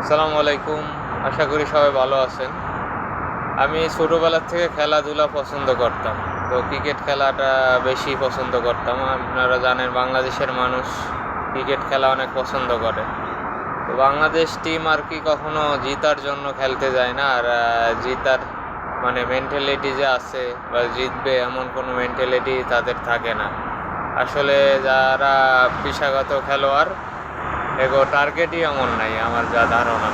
আসসালামু আলাইকুম। আশা করি সবাই ভালো আছেন। আমি ছোটোবেলার থেকে খেলাধুলা পছন্দ করতাম। তো ক্রিকেট খেলাটা বেশি পছন্দ করতাম। আপনারা জানেন বাংলাদেশের মানুষ ক্রিকেট খেলা অনেক পছন্দ করে। তো বাংলাদেশ টিম আর কি কখনো জিতার জন্য খেলতে যায় না। আর জিতার মানে মেন্টালিটি যে আছে বা জিতবে এমন কোনো মেন্টালিটি তাদের থাকে না। আসলে যারা পেশাগত খেলোয়াড় এগো টার্গেটই এমন নাই, আমার যা ধারণা।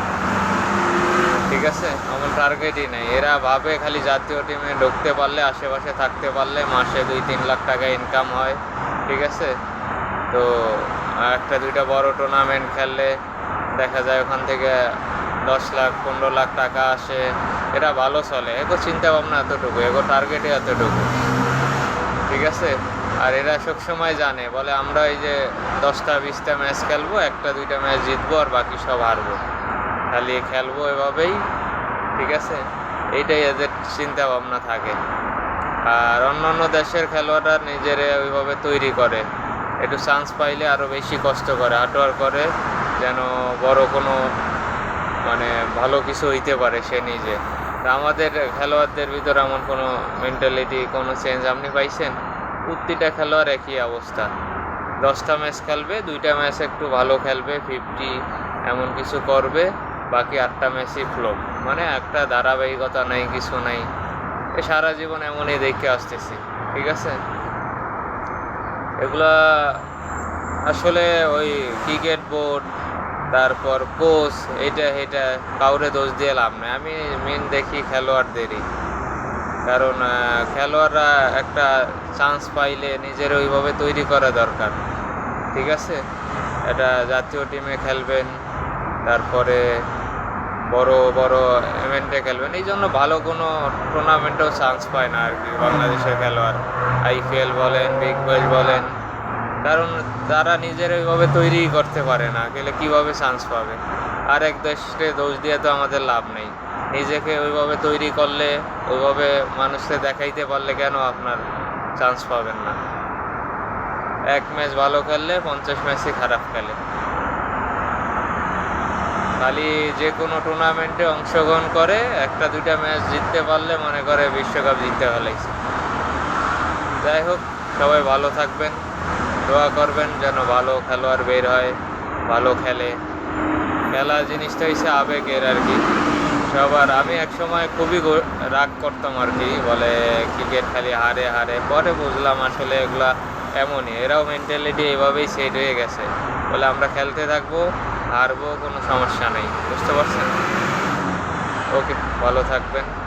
ঠিক আছে? এমন টার্গেটই নাই। এরা ভাবে খালি জাতীয় টিমে ঢুকতে পারলে, আশেপাশে থাকতে পারলে মাসে দুই তিন লাখ টাকা ইনকাম হয়। ঠিক আছে? তো একটা দুইটা বড় টুর্নামেন্ট খেললে দেখা যায় ওখান থেকে দশ লাখ, পনেরো লাখ টাকা আসে। এটা ভালো চলে। এগো চিন্তা ভাবনা এতটুকু। এগো টার্গেটই এতটুকু। ঠিক আছে? আর এরা সবসময় জানে, বলে আমরা এই যে দশটা, বিশটা ম্যাচ খেলব, একটা, দুইটা ম্যাচ জিতবো আর বাকি সব হারবো। খালি খেলব এভাবেই, ঠিক আছে? এইটাই এদের চিন্তা ভাবনা থাকে। আর অন্য অন্য দেশের খেলোয়াড়রা নিজের ওইভাবে তৈরি করে। একটু চান্স পাইলে আরও বেশি কষ্ট করে হার্ডওয়ার্ক করে, যেন বড় কোনো মানে ভালো কিছু হইতে পারে সে নিজে। তা আমাদের খেলোয়াড়দের ভিতরে এমন কোনো মেন্টালিটি কোনো চেঞ্জ আপনি পাইছেন? প্রতিটা খেলোয়াড় একই অবস্থা। দশটা ম্যাচ খেলবে, দুইটা ম্যাচ একটু ভালো খেলবে ফিফটি এমন কিছু করবে, বাকি আটটা ম্যাচই ফ্লপ মানে একটা ধারাবাহিকতা নাই, কিছু নাই। এ সারা জীবন এমনই দেখে আসতেছি, ঠিক আছে? এগুলা আসলে ওই ক্রিকেট বোর্ড তারপর কোচ এটা এটা কাউরে দোষ দিয়ে লাভ নেই। আমি মেন দেখি খেলোয়াড়দেরই। কারণ খেলোয়াড়রা একটা চান্স পাইলে নিজের ওইভাবে তৈরি করা দরকার। ঠিক আছে? এটা জাতীয় টিমে খেলবেন, তারপরে বড় বড় ইভেন্টে খেলবেন। এই জন্য ভালো কোনো টুর্নামেন্টেও চান্স পায় না আর কি বাংলাদেশের খেলোয়াড়। আইপিএল বলেন বিগ ব্যাশ বলেন, কারণ তারা নিজের ওইভাবে তৈরি করতে পারে না। গেলে কীভাবে চান্স পাবে? আর এক দেশকে দোষ দিয়ে তো আমাদের লাভ নেই। নিজেকে ওইভাবে তৈরি করলে, ওইভাবে মানুষকে দেখাইতে পারলে কেন আপনার চান্স পাবেন না? এক ম্যাচ ভালো খেললে পঞ্চাশ ম্যাচই খারাপ খেলে। খালি যে কোনো টুর্নামেন্টে অংশগ্রহণ করে, একটা দুইটা ম্যাচ জিততে পারলে মনে করে বিশ্বকাপ জিততে ফেলাইছে যাই হোক, সবাই ভালো থাকবেন, দোয়া করবেন যেন ভালো খেলোয়াড় বের হয়, ভালো খেলে। খেলা জিনিসটা হচ্ছে আবেগের আর কি। সবার। আমি এক সময় খুবই রাগ করতাম আর কি, বলে ক্রিকেট খালি হারে হারে। পরে বুঝলাম আসলে এগুলা এমনই। এরাও মেন্টালিটি এভাবেই সেট হয়ে গেছে। বলে আমরা খেলতে থাকব, হারবো, কোনো সমস্যা নেই। বুঝতে পারছেন? ওকে ভালো থাকবেন।